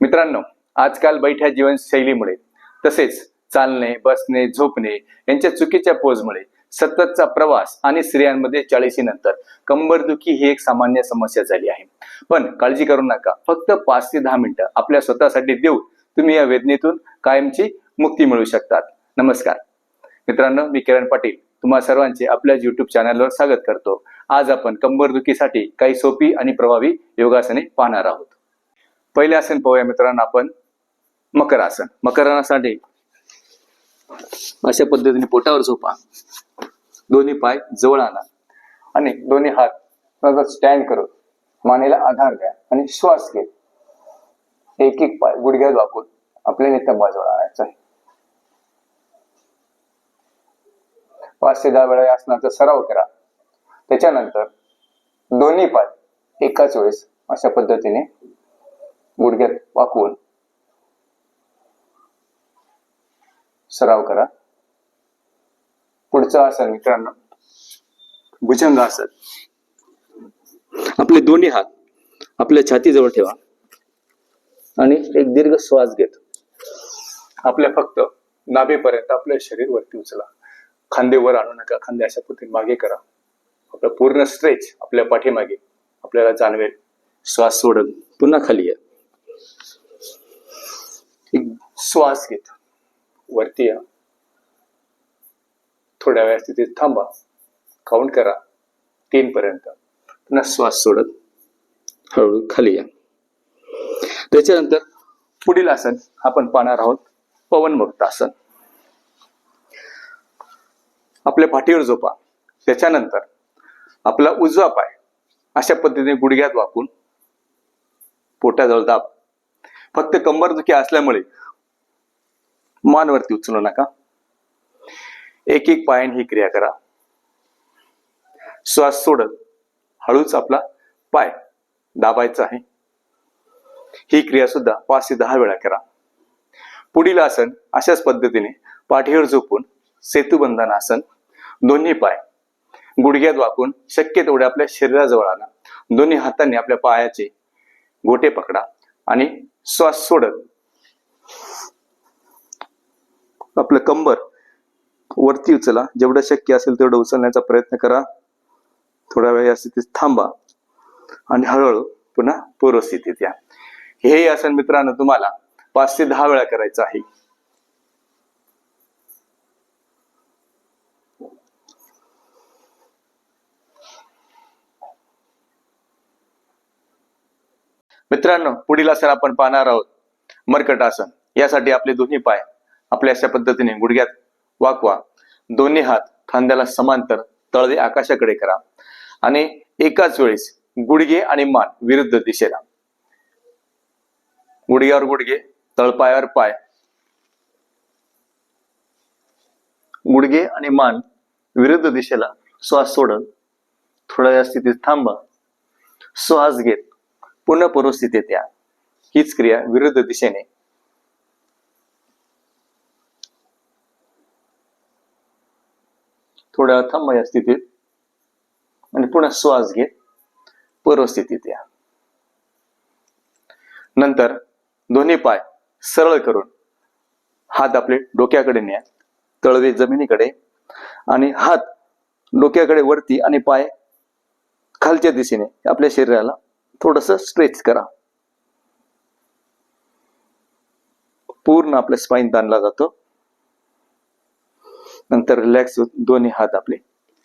मित्रांनो आजकाल बैठ्या जीवनशैलीमुळे तसेच चालणे बसणे झोपणे यांच्या चुकीच्या पोजमुळे सततचा प्रवास आणि स्त्रियांमध्ये चाळीशी नंतर कंबरदुखी ही एक सामान्य समस्या झाली आहे. पण काळजी करू नका फक्त पाच ते दहा मिनिटं आपल्या स्वतःसाठी देऊन तुम्ही या वेदनेतून कायमची मुक्ती मिळवू शकतात. नमस्कार. मित्रांनो मी किरण पाटील तुम्हा सर्वांचे आपल्या युट्यूब चॅनलवर स्वागत करतो. आज आपण कंबरदुखीसाठी काही सोपी आणि प्रभावी योगासने पाहणार आहोत. पहिले आसन पाहूया मित्रांनो आपण मकर आसन. मकरासाठी अशा पद्धतीने पोटावर झोपा. दोन्ही पाय जवळ आणा. आणि दोन्ही हात स्टँड करून मानेला आधार द्या आणि श्वास घे. एक एक पाय गुडघ्यात वाकून आपल्या नितंबाजवळ आणायचं आहे. पाच ते दहा वेळा आसनाचा सराव करा. त्याच्यानंतर दोन्ही पाय एकाच वेळेस अशा पद्धतीने गुडघ्यात वाकवून. सराव करा. पुढचं आसन मित्रांनो. भुजंग आसन. आपले दोन्ही हात आपल्या छातीजवळ ठेवा आणि एक दीर्घ श्वास घेत. आपल्या फक्त नाभीपर्यंत आपल्या शरीर वरती उचला. खांदे वर आणू नका. खांदे अशा पद्धतीने मागे करा. आपलं पूर्ण स्ट्रेच आपल्या पाठीमागे. आपल्याला जाणवेल. श्वास सोडत पुन्हा खाली या एक श्वास घेत. वरती या. थोड्या वेळा तिथे थांबा. काउंट करा. तीन पर्यंत. पुन्हा श्वास सोडत हळूहळू खाली या. त्याच्यानंतर पुढील आसन आपण पाहणार आहोत. पवनमुक्त आसन. आपल्या पाठीवर झोपा. त्याच्यानंतर आपला उजवा पाय अशा पद्धतीने गुडघ्यात वाकून पोटाजवळ दाब. फक्त कंबरदुखी असल्यामुळे मानवरती उचलू नका. एक एक पायाने ही क्रिया करा. श्वास सोडत हळूच आपला पाय दाबायचा आहे. ही क्रिया सुद्धा पाच ते दहा वेळा करा. पुढील आसन अशाच पद्धतीने पाठीवर झोपून सेतुबंधन आसन दोन्ही पाय गुडघ्यात वाकून शक्य तेवढ्या आपल्या शरीराजवळ आणा. दोन्ही हातांनी आपल्या पायाचे गोटे पकडा आणि श्वास सोडत आपलं कंबर वरती उचला. जेवढं शक्य असेल तेवढं उचलण्याचा प्रयत्न करा. थोड्या वेळ या स्थितीत थांबा. आणि हळूहळू पुन्हा पूर्वस्थितीत या. हे आसन मित्रांनो तुम्हाला पाच ते दहा वेळा करायचं आहे. मित्रांनो पुढील आसन आपण पाहणार आहोत मर्कटासन यासाठी आपले दोन्ही पाय आपल्या अशा पद्धतीने गुडघ्यात वाकवा. दोन्ही हात खांद्याला समांतर तळवे आकाशाकडे करा. आणि एकाच वेळेस गुडघे आणि मान विरुद्ध दिशेला. गुडघ्यावर गुडघे तळपायावर पाय. गुडघे आणि मान विरुद्ध दिशेला श्वास सोडत थोड्या या स्थितीत थांबा. श्वास घेत पुन्हा पूर्वस्थितीत या. हीच क्रिया विरुद्ध दिशेने थोड्या थंब या स्थितीत. आणि पुन्हा श्वास घेत पूर्वस्थितीत या. नंतर दोन्ही पाय सरळ करून हात आपले डोक्याकडे न्या तळवे जमिनीकडे आणि हात डोक्याकडे वरती आणि पाय खालच्या दिशेने आपल्या शरीराला थोडस स्ट्रेच करा. पूर्ण आपला स्पाईन ताणला जातो. नंतर रिलॅक्स दोन्ही हात आपले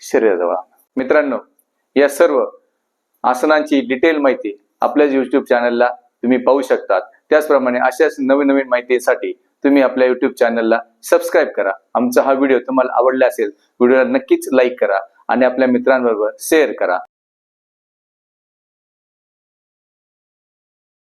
शरीराजवळ मित्रांनो या सर्व आसनांची डिटेल माहिती आपल्याच युट्यूब चॅनलला तुम्ही पाहू शकतात. त्याचप्रमाणे अशाच नवीन नवीन माहितीसाठी तुम्ही आपल्या युट्यूब चॅनलला सबस्क्राईब करा. आमचा हा व्हिडिओ तुम्हाला आवडला असेल व्हिडिओला नक्कीच लाईक करा आणि आपल्या मित्रांबरोबर शेअर करा.